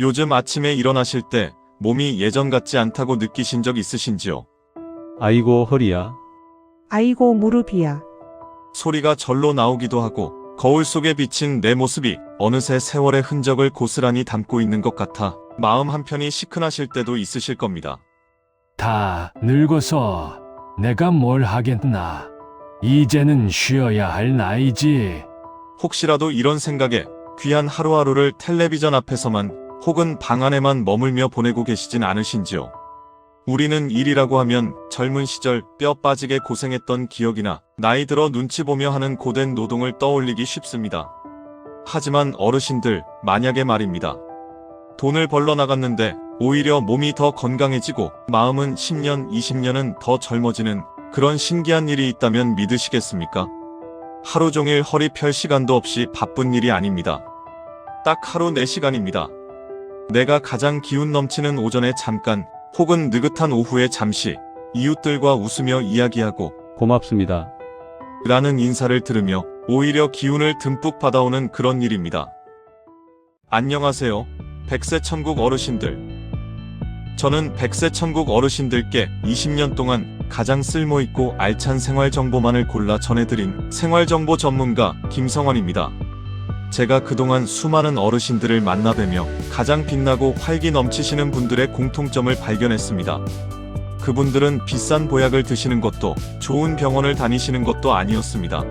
요즘 아침에 일어나실 때 몸이 예전 같지 않다고 느끼신 적 있으신지요? 아이고 허리야. 아이고 무릎이야. 소리가 절로 나오기도 하고 거울 속에 비친 내 모습이 어느새 세월의 흔적을 고스란히 담고 있는 것 같아 마음 한편이 시큰하실 때도 있으실 겁니다. 다 늙어서 내가 뭘 하겠나. 이제는 쉬어야 할 나이지. 혹시라도 이런 생각에 귀한 하루하루를 텔레비전 앞에서만 혹은 방 안에만 머물며 보내고 계시진 않으신지요? 우리는 일이라고 하면 젊은 시절 뼈 빠지게 고생했던 기억이나 나이 들어 눈치 보며 하는 고된 노동을 떠올리기 쉽습니다. 하지만 어르신들, 만약에 말입니다. 돈을 벌러 나갔는데 오히려 몸이 더 건강해지고 마음은 10년, 20년은 더 젊어지는 그런 신기한 일이 있다면 믿으시겠습니까? 하루 종일 허리 펼 시간도 없이 바쁜 일이 아닙니다. 딱 하루 4시간입니다. 내가 가장 기운 넘치는 오전에 잠깐 혹은 느긋한 오후에 잠시 이웃들과 웃으며 이야기하고 고맙습니다. 라는 인사를 들으며 오히려 기운을 듬뿍 받아오는 그런 일입니다. 안녕하세요. 백세 천국 어르신들. 저는 백세 천국 어르신들께 20년 동안 가장 쓸모있고 알찬 생활 정보만을 골라 전해드린 생활정보 전문가 김성원입니다. 제가 그동안 수많은 어르신들을 만나뵈며 가장 빛나고 활기 넘치시는 분들의 공통점을 발견했습니다. 그분들은 비싼 보약을 드시는 것도 좋은 병원을 다니시는 것도 아니었습니다.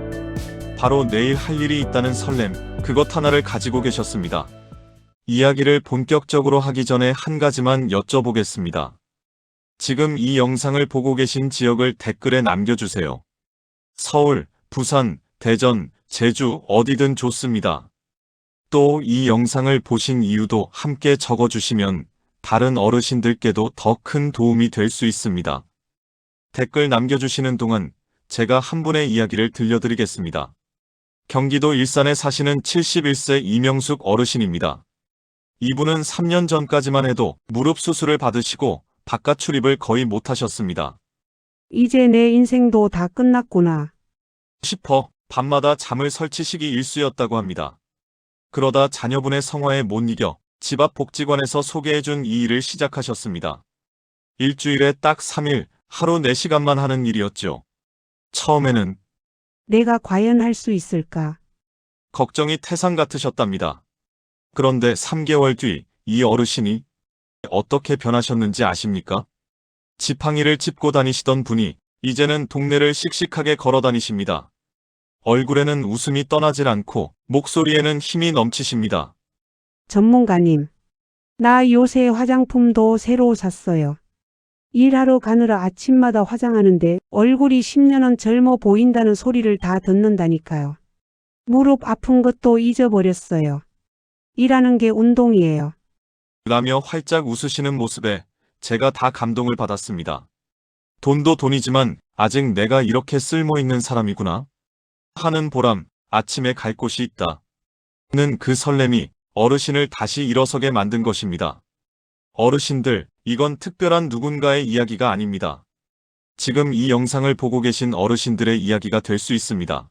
바로 내일 할 일이 있다는 설렘, 그것 하나를 가지고 계셨습니다. 이야기를 본격적으로 하기 전에 한 가지만 여쭤보겠습니다. 지금 이 영상을 보고 계신 지역을 댓글에 남겨주세요. 서울, 부산, 대전, 제주 어디든 좋습니다. 또 이 영상을 보신 이유도 함께 적어주시면 다른 어르신들께도 더 큰 도움이 될 수 있습니다. 댓글 남겨주시는 동안 제가 한 분의 이야기를 들려드리겠습니다. 경기도 일산에 사시는 71세 이명숙 어르신입니다. 이분은 3년 전까지만 해도 무릎 수술을 받으시고 바깥 출입을 거의 못하셨습니다. 이제 내 인생도 다 끝났구나. 싶어 밤마다 잠을 설치시기 일쑤였다고 합니다. 그러다 자녀분의 성화에 못 이겨 집 앞 복지관에서 소개해준 이 일을 시작하셨습니다. 일주일에 딱 3일, 하루 4시간만 하는 일이었죠. 처음에는 내가 과연 할 수 있을까? 걱정이 태산 같으셨답니다. 그런데 3개월 뒤 이 어르신이 어떻게 변하셨는지 아십니까? 지팡이를 짚고 다니시던 분이 이제는 동네를 씩씩하게 걸어 다니십니다. 얼굴에는 웃음이 떠나질 않고 목소리에는 힘이 넘치십니다. 전문가님. 나 요새 화장품도 새로 샀어요. 일하러 가느라 아침마다 화장하는데 얼굴이 10년은 젊어 보인다는 소리를 다 듣는다니까요. 무릎 아픈 것도 잊어버렸어요. 일하는 게 운동이에요. 라며 활짝 웃으시는 모습에 제가 다 감동을 받았습니다. 돈도 돈이지만 아직 내가 이렇게 쓸모있는 사람이구나. 하는 보람, 아침에 갈 곳이 있다. 는 그 설렘이 어르신을 다시 일어서게 만든 것입니다. 어르신들, 이건 특별한 누군가의 이야기가 아닙니다. 지금 이 영상을 보고 계신 어르신들의 이야기가 될 수 있습니다.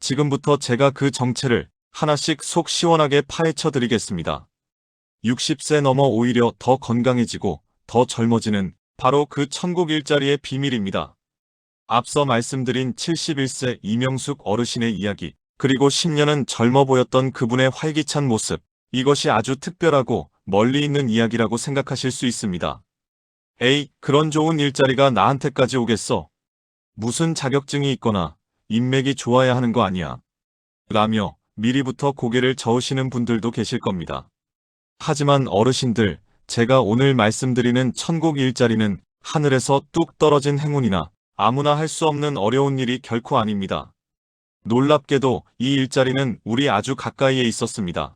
지금부터 제가 그 정체를 하나씩 속 시원하게 파헤쳐 드리겠습니다. 60세 넘어 오히려 더 건강해지고 더 젊어지는 바로 그 천국 일자리의 비밀입니다. 앞서 말씀드린 71세 이명숙 어르신의 이야기, 그리고 10년은 젊어 보였던 그분의 활기찬 모습, 이것이 아주 특별하고 멀리 있는 이야기라고 생각하실 수 있습니다. 에이, 그런 좋은 일자리가 나한테까지 오겠어. 무슨 자격증이 있거나 인맥이 좋아야 하는 거 아니야. 라며 미리부터 고개를 저으시는 분들도 계실 겁니다. 하지만 어르신들, 제가 오늘 말씀드리는 천국 일자리는 하늘에서 뚝 떨어진 행운이나 아무나 할 수 없는 어려운 일이 결코 아닙니다. 놀랍게도 이 일자리는 우리 아주 가까이에 있었습니다.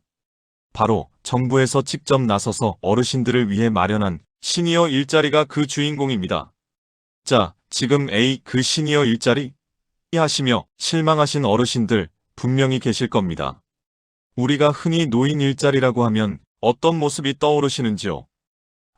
바로 정부에서 직접 나서서 어르신들을 위해 마련한 시니어 일자리가 그 주인공입니다. 자, 지금 A 그 시니어 일자리? 하시며 실망하신 어르신들 분명히 계실 겁니다. 우리가 흔히 노인 일자리라고 하면 어떤 모습이 떠오르시는지요?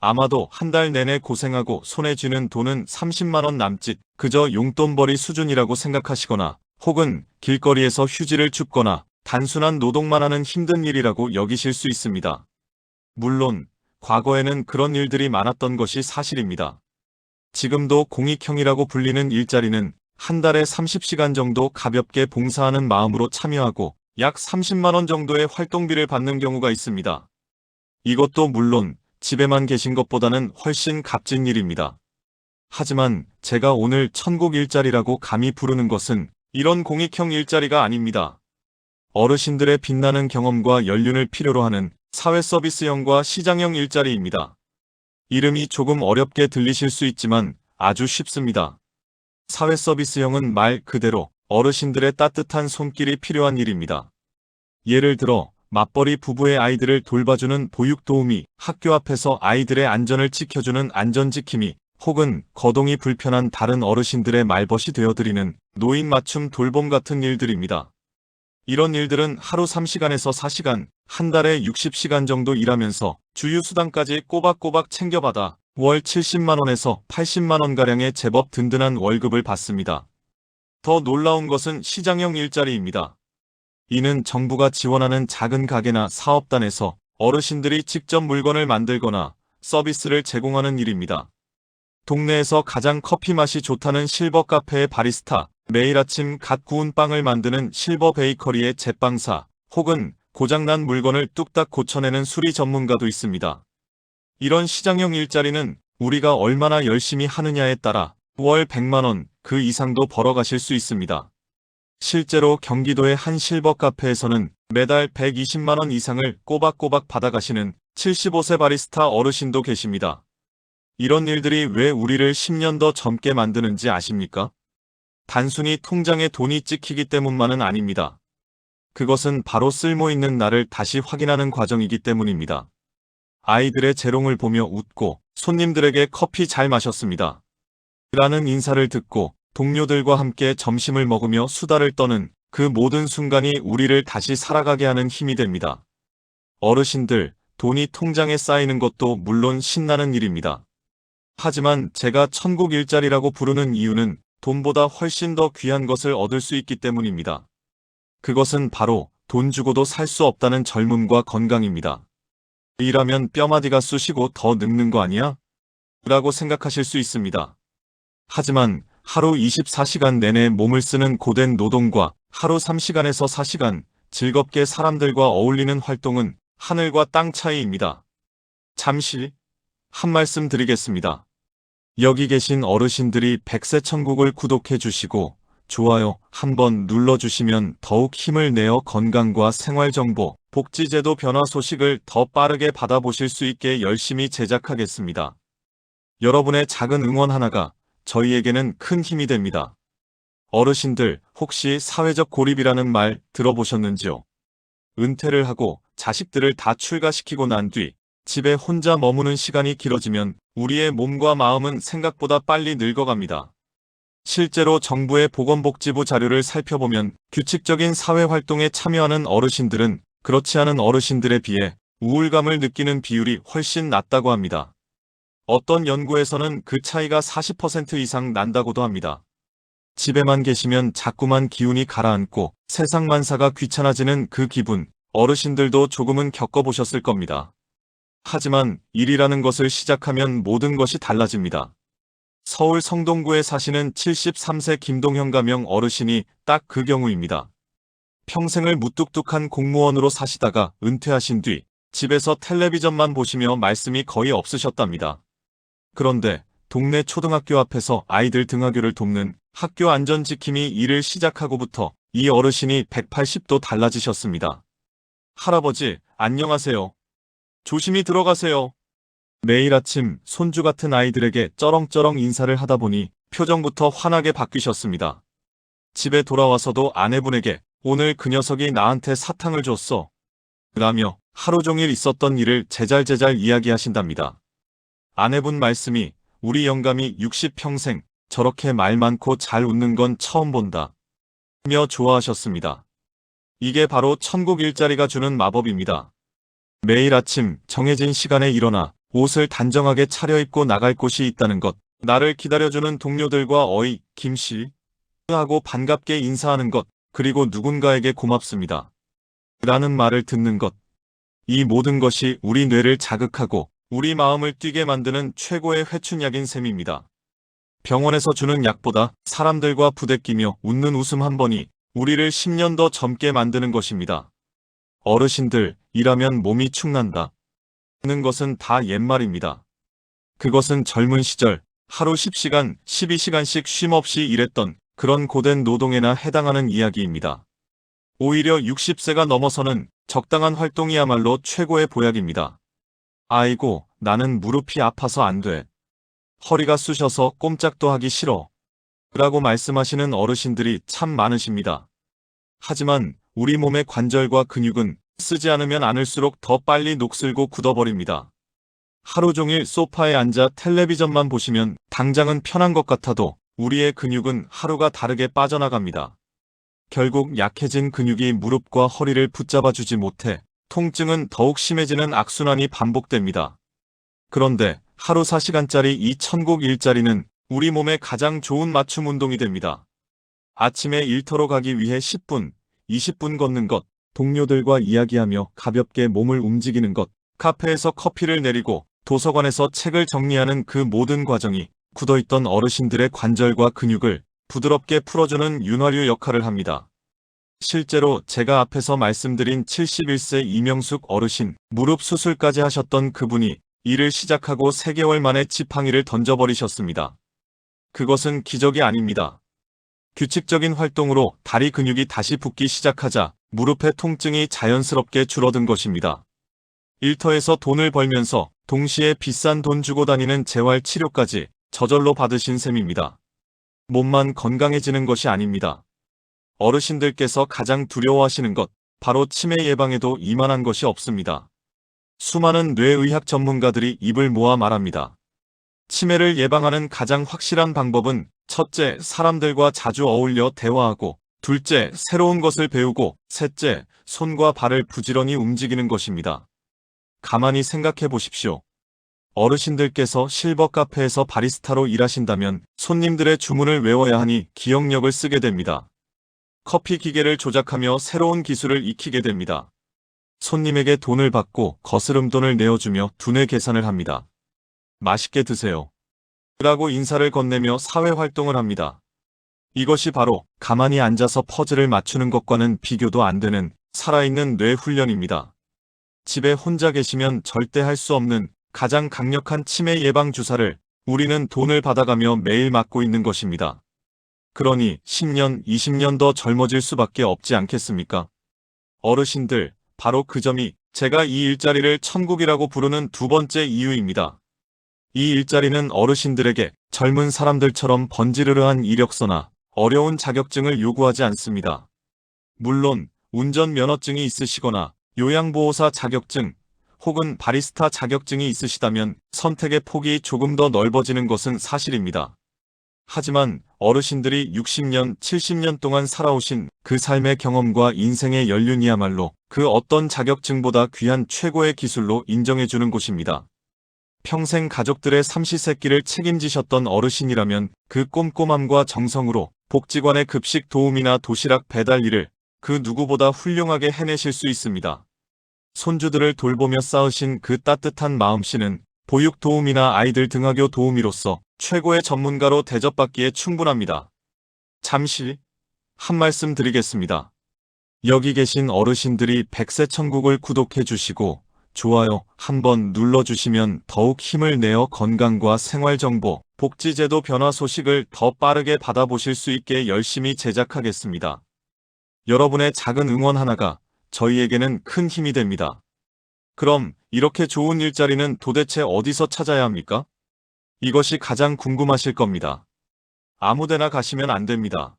아마도 한 달 내내 고생하고 손에 쥐는 돈은 30만원 남짓 그저 용돈벌이 수준이라고 생각하시거나 혹은 길거리에서 휴지를 줍거나 단순한 노동만 하는 힘든 일이라고 여기실 수 있습니다. 물론 과거에는 그런 일들이 많았던 것이 사실입니다. 지금도 공익형이라고 불리는 일자리는 한 달에 30시간 정도 가볍게 봉사하는 마음으로 참여하고 약 30만 원 정도의 활동비를 받는 경우가 있습니다. 이것도 물론 집에만 계신 것보다는 훨씬 값진 일입니다. 하지만 제가 오늘 천국 일자리라고 감히 부르는 것은 이런 공익형 일자리가 아닙니다. 어르신들의 빛나는 경험과 연륜을 필요로 하는 사회 서비스형과 시장형 일자리입니다. 이름이 조금 어렵게 들리실 수 있지만 아주 쉽습니다. 사회 서비스형은 말 그대로 어르신들의 따뜻한 손길이 필요한 일입니다. 예를 들어 맞벌이 부부의 아이들을 돌봐주는 보육 도우미, 학교 앞에서 아이들의 안전을 지켜주는 안전지킴이, 혹은 거동이 불편한 다른 어르신들의 말벗이 되어드리는 노인 맞춤 돌봄 같은 일들입니다. 이런 일들은 하루 3시간에서 4시간, 한 달에 60시간 정도 일하면서 주유수당까지 꼬박꼬박 챙겨받아 월 70만원에서 80만원가량의 제법 든든한 월급을 받습니다. 더 놀라운 것은 시장형 일자리입니다. 이는 정부가 지원하는 작은 가게나 사업단에서 어르신들이 직접 물건을 만들거나 서비스를 제공하는 일입니다. 동네에서 가장 커피 맛이 좋다는 실버 카페의 바리스타, 매일 아침 갓 구운 빵을 만드는 실버 베이커리의 제빵사, 혹은 고장난 물건을 뚝딱 고쳐내는 수리 전문가도 있습니다. 이런 시장형 일자리는 우리가 얼마나 열심히 하느냐에 따라 월 100만원 그 이상도 벌어가실 수 있습니다. 실제로 경기도의 한 실버 카페에서는 매달 120만원 이상을 꼬박꼬박 받아가시는 75세 바리스타 어르신도 계십니다. 이런 일들이 왜 우리를 10년 더 젊게 만드는지 아십니까? 단순히 통장에 돈이 찍히기 때문만은 아닙니다. 그것은 바로 쓸모 있는 나를 다시 확인하는 과정이기 때문입니다. 아이들의 재롱을 보며 웃고 손님들에게 커피 잘 마셨습니다. 라는 인사를 듣고 동료들과 함께 점심을 먹으며 수다를 떠는 그 모든 순간이 우리를 다시 살아가게 하는 힘이 됩니다. 어르신들, 돈이 통장에 쌓이는 것도 물론 신나는 일입니다. 하지만 제가 천국 일자리라고 부르는 이유는 돈보다 훨씬 더 귀한 것을 얻을 수 있기 때문입니다. 그것은 바로 돈 주고도 살 수 없다는 젊음과 건강입니다. 일하면 뼈마디가 쑤시고 더 늙는 거 아니야? 라고 생각하실 수 있습니다. 하지만 하루 24시간 내내 몸을 쓰는 고된 노동과 하루 3시간에서 4시간 즐겁게 사람들과 어울리는 활동은 하늘과 땅 차이입니다. 잠시 한 말씀 드리겠습니다. 여기 계신 어르신들이 백세천국을 구독해 주시고 좋아요 한번 눌러주시면 더욱 힘을 내어 건강과 생활정보, 복지제도 변화 소식을 더 빠르게 받아보실 수 있게 열심히 제작하겠습니다. 여러분의 작은 응원 하나가 저희에게는 큰 힘이 됩니다. 어르신들 혹시 사회적 고립이라는 말 들어보셨는지요? 은퇴를 하고 자식들을 다 출가시키고 난 뒤 집에 혼자 머무는 시간이 길어지면 우리의 몸과 마음은 생각보다 빨리 늙어갑니다. 실제로 정부의 보건복지부 자료를 살펴보면 규칙적인 사회활동에 참여하는 어르신들은 그렇지 않은 어르신들에 비해 우울감을 느끼는 비율이 훨씬 낮다고 합니다. 어떤 연구에서는 그 차이가 40% 이상 난다고도 합니다. 집에만 계시면 자꾸만 기운이 가라앉고 세상 만사가 귀찮아지는 그 기분, 어르신들도 조금은 겪어보셨을 겁니다. 하지만 일이라는 것을 시작하면 모든 것이 달라집니다. 서울 성동구에 사시는 73세 김동현 가명 어르신이 딱 그 경우입니다. 평생을 무뚝뚝한 공무원으로 사시다가 은퇴하신 뒤 집에서 텔레비전만 보시며 말씀이 거의 없으셨답니다. 그런데 동네 초등학교 앞에서 아이들 등하교를 돕는 학교 안전지킴이 일을 시작하고부터 이 어르신이 180도 달라지셨습니다. 할아버지, 안녕하세요. 조심히 들어가세요. 매일 아침 손주 같은 아이들에게 쩌렁쩌렁 인사를 하다 보니 표정부터 환하게 바뀌셨습니다. 집에 돌아와서도 아내분에게 오늘 그 녀석이 나한테 사탕을 줬어. 라며 하루 종일 있었던 일을 제잘제잘 이야기하신답니다. 아내분 말씀이 우리 영감이 60평생 저렇게 말 많고 잘 웃는 건 처음 본다. 며 좋아하셨습니다. 이게 바로 천국 일자리가 주는 마법입니다. 매일 아침 정해진 시간에 일어나 옷을 단정하게 차려입고 나갈 곳이 있다는 것, 나를 기다려주는 동료들과 어이, 김씨 하고 반갑게 인사하는 것, 그리고 누군가에게 고맙습니다. 라는 말을 듣는 것. 이 모든 것이 우리 뇌를 자극하고 우리 마음을 뛰게 만드는 최고의 회춘약인 셈입니다. 병원에서 주는 약보다 사람들과 부대끼며 웃는 웃음 한 번이 우리를 10년 더 젊게 만드는 것입니다. 어르신들, 일하면 몸이 축난다. 는 것은 다 옛말입니다. 그것은 젊은 시절 하루 10시간, 12시간씩 쉼 없이 일했던 그런 고된 노동에나 해당하는 이야기입니다. 오히려 60세가 넘어서는 적당한 활동이야말로 최고의 보약입니다. 아이고, 나는 무릎이 아파서 안 돼. 허리가 쑤셔서 꼼짝도 하기 싫어. 라고 말씀하시는 어르신들이 참 많으십니다. 하지만 우리 몸의 관절과 근육은 쓰지 않으면 않을수록 더 빨리 녹슬고 굳어버립니다. 하루 종일 소파에 앉아 텔레비전만 보시면 당장은 편한 것 같아도 우리의 근육은 하루가 다르게 빠져나갑니다. 결국 약해진 근육이 무릎과 허리를 붙잡아주지 못해 통증은 더욱 심해지는 악순환이 반복됩니다. 그런데 하루 4시간짜리 이 천국 일자리는 우리 몸에 가장 좋은 맞춤 운동이 됩니다. 아침에 일터로 가기 위해 10분, 20분 걷는 것, 동료들과 이야기하며 가볍게 몸을 움직이는 것, 카페에서 커피를 내리고 도서관에서 책을 정리하는 그 모든 과정이 굳어있던 어르신들의 관절과 근육을 부드럽게 풀어주는 윤활유 역할을 합니다. 실제로 제가 앞에서 말씀드린 71세 이명숙 어르신 무릎 수술까지 하셨던 그분이 일을 시작하고 3개월 만에 지팡이를 던져버리셨습니다. 그것은 기적이 아닙니다. 규칙적인 활동으로 다리 근육이 다시 붙기 시작하자 무릎의 통증이 자연스럽게 줄어든 것입니다. 일터에서 돈을 벌면서 동시에 비싼 돈 주고 다니는 재활 치료까지 저절로 받으신 셈입니다. 몸만 건강해지는 것이 아닙니다. 어르신들께서 가장 두려워하시는 것, 바로 치매 예방에도 이만한 것이 없습니다. 수많은 뇌의학 전문가들이 입을 모아 말합니다. 치매를 예방하는 가장 확실한 방법은 첫째, 사람들과 자주 어울려 대화하고, 둘째, 새로운 것을 배우고, 셋째, 손과 발을 부지런히 움직이는 것입니다. 가만히 생각해 보십시오. 어르신들께서 실버 카페에서 바리스타로 일하신다면 손님들의 주문을 외워야 하니 기억력을 쓰게 됩니다. 커피 기계를 조작하며 새로운 기술을 익히게 됩니다. 손님에게 돈을 받고 거스름 돈을 내어주며 두뇌 계산을 합니다. 맛있게 드세요. 라고 인사를 건네며 사회활동을 합니다. 이것이 바로 가만히 앉아서 퍼즐을 맞추는 것과는 비교도 안 되는 살아있는 뇌 훈련입니다. 집에 혼자 계시면 절대 할 수 없는 가장 강력한 치매 예방 주사를 우리는 돈을 받아가며 매일 맞고 있는 것입니다. 그러니 10년, 20년 더 젊어질 수밖에 없지 않겠습니까? 어르신들, 바로 그 점이 제가 이 일자리를 천국이라고 부르는 두 번째 이유입니다. 이 일자리는 어르신들에게 젊은 사람들처럼 번지르르한 이력서나 어려운 자격증을 요구하지 않습니다. 물론 운전 면허증이 있으시거나 요양보호사 자격증 혹은 바리스타 자격증이 있으시다면 선택의 폭이 조금 더 넓어지는 것은 사실입니다. 하지만 어르신들이 60년, 70년 동안 살아오신 그 삶의 경험과 인생의 연륜이야말로 그 어떤 자격증보다 귀한 최고의 기술로 인정해주는 곳입니다. 평생 가족들의 삼시세끼를 책임지셨던 어르신이라면 그 꼼꼼함과 정성으로 복지관의 급식 도우미나 도시락 배달 일을 그 누구보다 훌륭하게 해내실 수 있습니다. 손주들을 돌보며 쌓으신 그 따뜻한 마음씨는 보육 도우미나 아이들 등하교 도우미로서 최고의 전문가로 대접받기에 충분합니다. 잠시 한 말씀 드리겠습니다. 여기 계신 어르신들이 백세 천국을 구독해 주시고 좋아요 한번 눌러주시면 더욱 힘을 내어 건강과 생활정보, 복지제도 변화 소식을 더 빠르게 받아보실 수 있게 열심히 제작하겠습니다. 여러분의 작은 응원 하나가 저희에게는 큰 힘이 됩니다. 그럼 이렇게 좋은 일자리는 도대체 어디서 찾아야 합니까? 이것이 가장 궁금하실 겁니다. 아무데나 가시면 안 됩니다.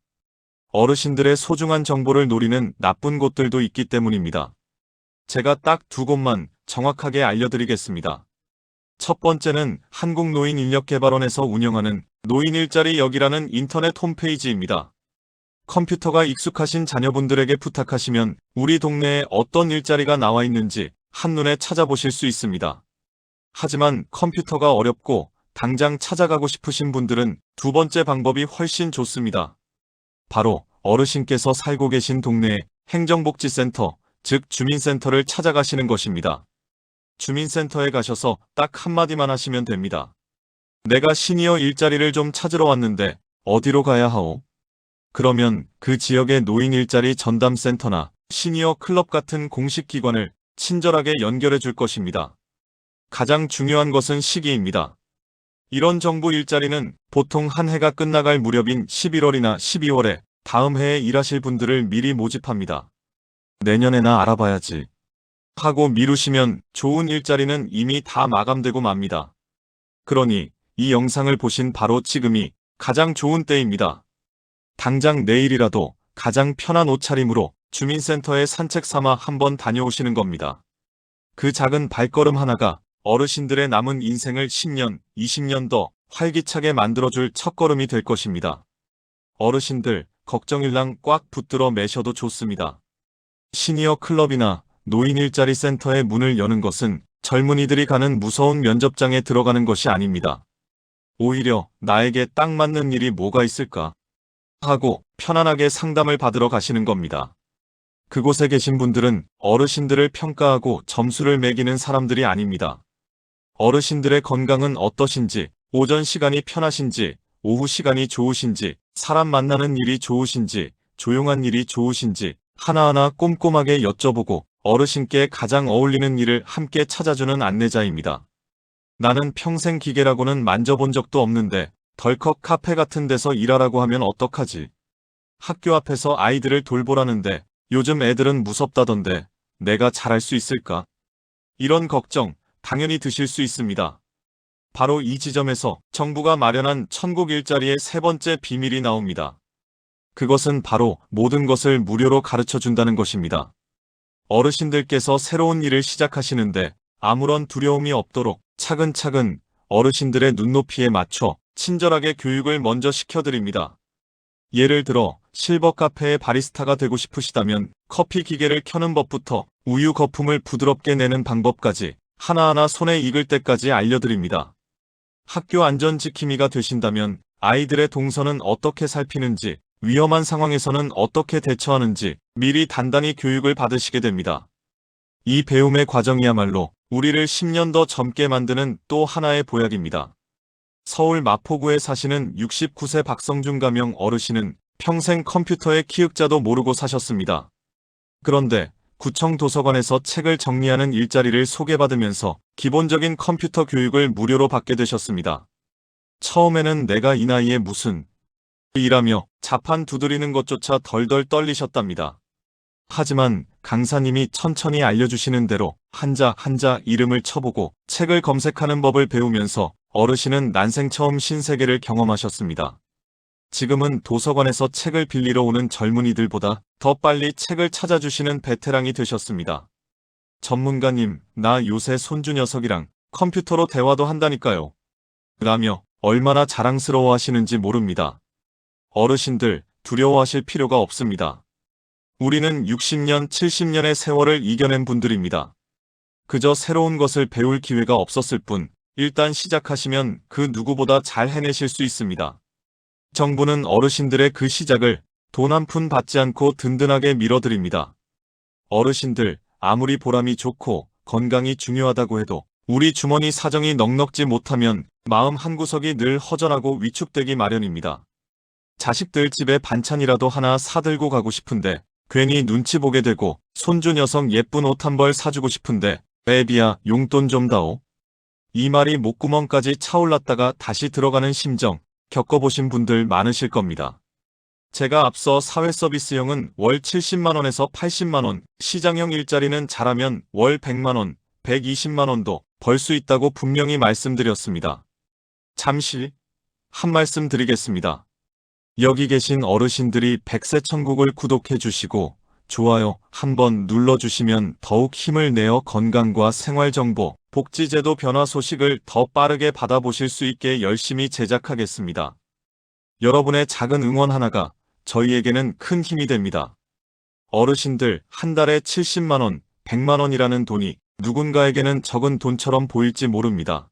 어르신들의 소중한 정보를 노리는 나쁜 곳들도 있기 때문입니다. 제가 딱 두 곳만 정확하게 알려드리겠습니다. 첫 번째는 한국노인인력개발원에서 운영하는 노인일자리 여기라는 인터넷 홈페이지입니다. 컴퓨터가 익숙하신 자녀분들에게 부탁하시면 우리 동네에 어떤 일자리가 나와 있는지 한눈에 찾아보실 수 있습니다. 하지만 컴퓨터가 어렵고 당장 찾아가고 싶으신 분들은 두 번째 방법이 훨씬 좋습니다. 바로 어르신께서 살고 계신 동네에 행정복지센터, 즉 주민센터를 찾아가시는 것입니다. 주민센터에 가셔서 딱 한마디만 하시면 됩니다. 내가 시니어 일자리를 좀 찾으러 왔는데 어디로 가야 하오? 그러면 그 지역의 노인 일자리 전담센터나 시니어 클럽 같은 공식 기관을 친절하게 연결해 줄 것입니다. 가장 중요한 것은 시기입니다. 이런 정부 일자리는 보통 한 해가 끝나갈 무렵인 11월이나 12월에 다음 해에 일하실 분들을 미리 모집합니다. 내년에나 알아봐야지. 하고 미루시면 좋은 일자리는 이미 다 마감되고 맙니다. 그러니 이 영상을 보신 바로 지금이 가장 좋은 때입니다. 당장 내일이라도 가장 편한 옷차림으로 주민센터에 산책 삼아 한번 다녀오시는 겁니다. 그 작은 발걸음 하나가 어르신들의 남은 인생을 10년, 20년 더 활기차게 만들어줄 첫걸음이 될 것입니다. 어르신들, 걱정일랑 꽉 붙들어 매셔도 좋습니다. 시니어 클럽이나 노인 일자리 센터의 문을 여는 것은 젊은이들이 가는 무서운 면접장에 들어가는 것이 아닙니다. 오히려 나에게 딱 맞는 일이 뭐가 있을까? 하고 편안하게 상담을 받으러 가시는 겁니다. 그곳에 계신 분들은 어르신들을 평가하고 점수를 매기는 사람들이 아닙니다. 어르신들의 건강은 어떠신지, 오전 시간이 편하신지, 오후 시간이 좋으신지, 사람 만나는 일이 좋으신지, 조용한 일이 좋으신지, 하나하나 꼼꼼하게 여쭤보고 어르신께 가장 어울리는 일을 함께 찾아주는 안내자입니다. 나는 평생 기계라고는 만져본 적도 없는데 덜컥 카페 같은 데서 일하라고 하면 어떡하지? 학교 앞에서 아이들을 돌보라는데 요즘 애들은 무섭다던데 내가 잘할 수 있을까? 이런 걱정 당연히 드실 수 있습니다. 바로 이 지점에서 정부가 마련한 천국 일자리의 세 번째 비밀이 나옵니다. 그것은 바로 모든 것을 무료로 가르쳐 준다는 것입니다. 어르신들께서 새로운 일을 시작하시는데 아무런 두려움이 없도록 차근차근 어르신들의 눈높이에 맞춰 친절하게 교육을 먼저 시켜드립니다. 예를 들어 실버 카페의 바리스타가 되고 싶으시다면 커피 기계를 켜는 법부터 우유 거품을 부드럽게 내는 방법까지 하나하나 손에 익을 때까지 알려드립니다. 학교 안전 지킴이가 되신다면 아이들의 동선은 어떻게 살피는지 위험한 상황에서는 어떻게 대처하는지 미리 단단히 교육을 받으시게 됩니다. 이 배움의 과정이야말로 우리를 10년 더 젊게 만드는 또 하나의 보약입니다. 서울 마포구에 사시는 69세 박성준 가명 어르신은 평생 컴퓨터의 키읔자도 모르고 사셨습니다. 그런데 구청 도서관에서 책을 정리하는 일자리를 소개받으면서 기본적인 컴퓨터 교육을 무료로 받게 되셨습니다. 처음에는 내가 이 나이에 무슨 일하며 자판 두드리는 것조차 덜덜 떨리셨답니다. 하지만 강사님이 천천히 알려주시는 대로 한자 한자 이름을 쳐보고 책을 검색하는 법을 배우면서 어르신은 난생 처음 신세계를 경험하셨습니다. 지금은 도서관에서 책을 빌리러 오는 젊은이들보다 더 빨리 책을 찾아주시는 베테랑이 되셨습니다. 전문가님, 나 요새 손주 녀석이랑 컴퓨터로 대화도 한다니까요. 라며 얼마나 자랑스러워 하시는지 모릅니다. 어르신들 두려워하실 필요가 없습니다. 우리는 60년, 70년의 세월을 이겨낸 분들입니다. 그저 새로운 것을 배울 기회가 없었을 뿐, 일단 시작하시면 그 누구보다 잘 해내실 수 있습니다. 정부는 어르신들의 그 시작을 돈 한 푼 받지 않고 든든하게 밀어드립니다. 어르신들, 아무리 보람이 좋고 건강이 중요하다고 해도 우리 주머니 사정이 넉넉지 못하면 마음 한구석이 늘 허전하고 위축되기 마련입니다. 자식들 집에 반찬이라도 하나 사들고 가고 싶은데 괜히 눈치 보게 되고 손주 녀석 예쁜 옷 한 벌 사주고 싶은데 애비야 용돈 좀 다오. 이 말이 목구멍까지 차올랐다가 다시 들어가는 심정 겪어보신 분들 많으실 겁니다. 제가 앞서 사회서비스형은 월 70만원에서 80만원, 시장형 일자리는 잘하면 월 100만원, 120만원도 벌 수 있다고 분명히 말씀드렸습니다. 잠시 한 말씀 드리겠습니다. 여기 계신 어르신들이 백세천국을 구독해 주시고 좋아요 한번 눌러주시면 더욱 힘을 내어 건강과 생활정보, 복지제도 변화 소식을 더 빠르게 받아보실 수 있게 열심히 제작하겠습니다. 여러분의 작은 응원 하나가 저희에게는 큰 힘이 됩니다. 어르신들 한 달에 70만원, 100만원이라는 돈이 누군가에게는 적은 돈처럼 보일지 모릅니다.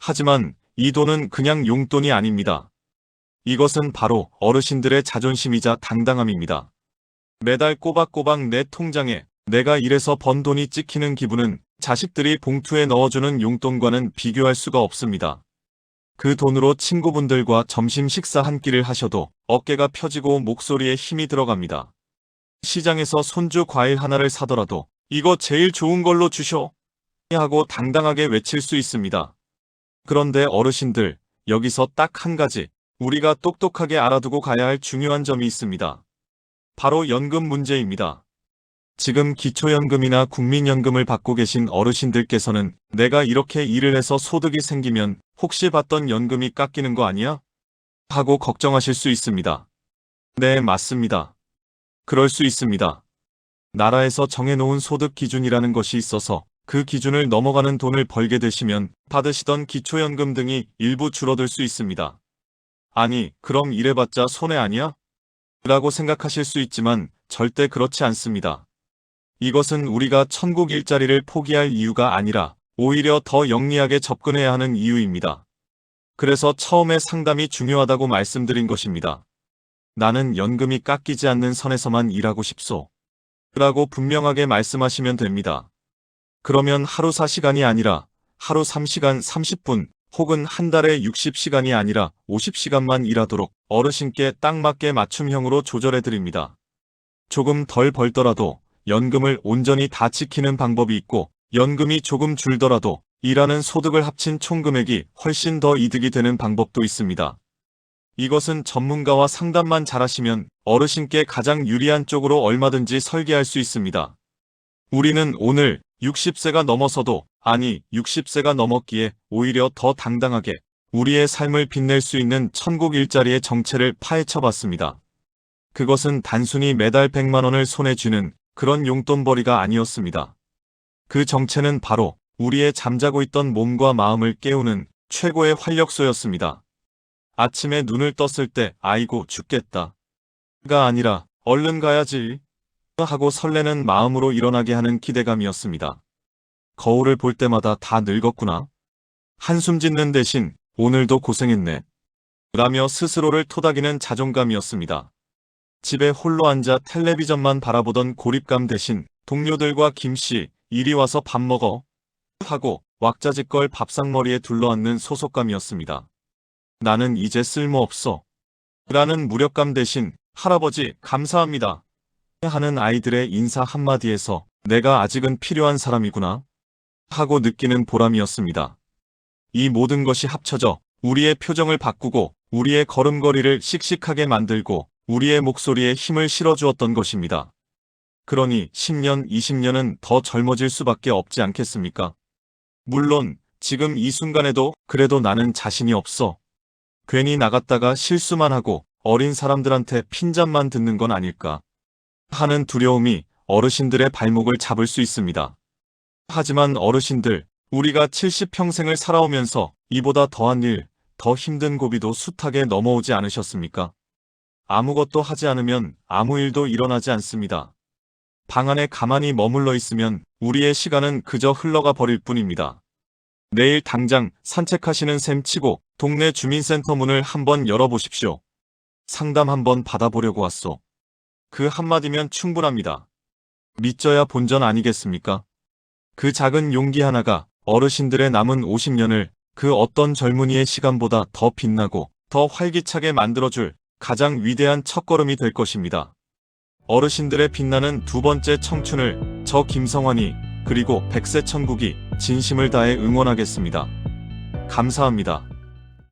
하지만 이 돈은 그냥 용돈이 아닙니다. 이것은 바로 어르신들의 자존심이자 당당함입니다. 매달 꼬박꼬박 내 통장에 내가 일해서 번 돈이 찍히는 기분은 자식들이 봉투에 넣어주는 용돈과는 비교할 수가 없습니다. 그 돈으로 친구분들과 점심 식사 한 끼를 하셔도 어깨가 펴지고 목소리에 힘이 들어갑니다. 시장에서 손주 과일 하나를 사더라도 이거 제일 좋은 걸로 주셔. 하고 당당하게 외칠 수 있습니다. 그런데 어르신들, 여기서 딱 한 가지, 우리가 똑똑하게 알아두고 가야 할 중요한 점이 있습니다. 바로 연금 문제입니다. 지금 기초연금이나 국민연금을 받고 계신 어르신들께서는 내가 이렇게 일을 해서 소득이 생기면 혹시 받던 연금이 깎이는 거 아니야? 하고 걱정하실 수 있습니다. 네, 맞습니다. 그럴 수 있습니다. 나라에서 정해놓은 소득 기준이라는 것이 있어서 그 기준을 넘어가는 돈을 벌게 되시면 받으시던 기초연금 등이 일부 줄어들 수 있습니다. 아니, 그럼 이래봤자 손해 아니야? 라고 생각하실 수 있지만 절대 그렇지 않습니다. 이것은 우리가 천국 일자리를 포기할 이유가 아니라 오히려 더 영리하게 접근해야 하는 이유입니다. 그래서 처음에 상담이 중요하다고 말씀드린 것입니다. 나는 연금이 깎이지 않는 선에서만 일하고 싶소. 라고 분명하게 말씀하시면 됩니다. 그러면 하루 4시간이 아니라 하루 3시간 30분 혹은 한 달에 60시간이 아니라 50시간만 일하도록 어르신께 딱 맞게 맞춤형으로 조절해 드립니다. 조금 덜 벌더라도 연금을 온전히 다 지키는 방법이 있고 연금이 조금 줄더라도 일하는 소득을 합친 총 금액이 훨씬 더 이득이 되는 방법도 있습니다. 이것은 전문가와 상담만 잘하시면 어르신께 가장 유리한 쪽으로 얼마든지 설계할 수 있습니다. 우리는 오늘 60세가 넘어서도 아니 60세가 넘었기에 오히려 더 당당하게 우리의 삶을 빛낼 수 있는 천국 일자리의 정체를 파헤쳐 봤습니다. 그것은 단순히 매달 100만 원을 손에 쥐는 그런 용돈벌이가 아니었습니다. 그 정체는 바로 우리의 잠자고 있던 몸과 마음을 깨우는 최고의 활력소였습니다. 아침에 눈을 떴을 때 아이고 죽겠다. 가 아니라 얼른 가야지. 하고 설레는 마음으로 일어나게 하는 기대감이었습니다. 거울을 볼 때마다 다 늙었구나. 한숨 짓는 대신 오늘도 고생했네. 라며 스스로를 토닥이는 자존감이었습니다. 집에 홀로 앉아 텔레비전만 바라보던 고립감 대신 동료들과 김씨, 이리 와서 밥 먹어. 하고 왁자지껄 밥상머리에 둘러앉는 소속감이었습니다. 나는 이제 쓸모없어. 라는 무력감 대신 할아버지 감사합니다. 하는 아이들의 인사 한마디에서 내가 아직은 필요한 사람이구나. 하고 느끼는 보람이었습니다. 이 모든 것이 합쳐져 우리의 표정을 바꾸고 우리의 걸음걸이를 씩씩하게 만들고 우리의 목소리에 힘을 실어주었던 것입니다. 그러니 10년, 20년은 더 젊어질 수밖에 없지 않겠습니까? 물론 지금 이 순간에도 그래도 나는 자신이 없어. 괜히 나갔다가 실수만 하고 어린 사람들한테 핀잔만 듣는 건 아닐까 하는 두려움이 어르신들의 발목을 잡을 수 있습니다. 하지만 어르신들, 우리가 70평생을 살아오면서 이보다 더한 일, 더 힘든 고비도 숱하게 넘어오지 않으셨습니까? 아무것도 하지 않으면 아무 일도 일어나지 않습니다. 방 안에 가만히 머물러 있으면 우리의 시간은 그저 흘러가 버릴 뿐입니다. 내일 당장 산책하시는 셈 치고 동네 주민센터 문을 한번 열어보십시오. 상담 한번 받아보려고 왔소. 그 한마디면 충분합니다. 믿져야 본전 아니겠습니까? 그 작은 용기 하나가 어르신들의 남은 50년을 그 어떤 젊은이의 시간보다 더 빛나고 더 활기차게 만들어줄 가장 위대한 첫걸음이 될 것입니다. 어르신들의 빛나는 두 번째 청춘을 저 김성환이 그리고 백세 천국이 진심을 다해 응원하겠습니다. 감사합니다.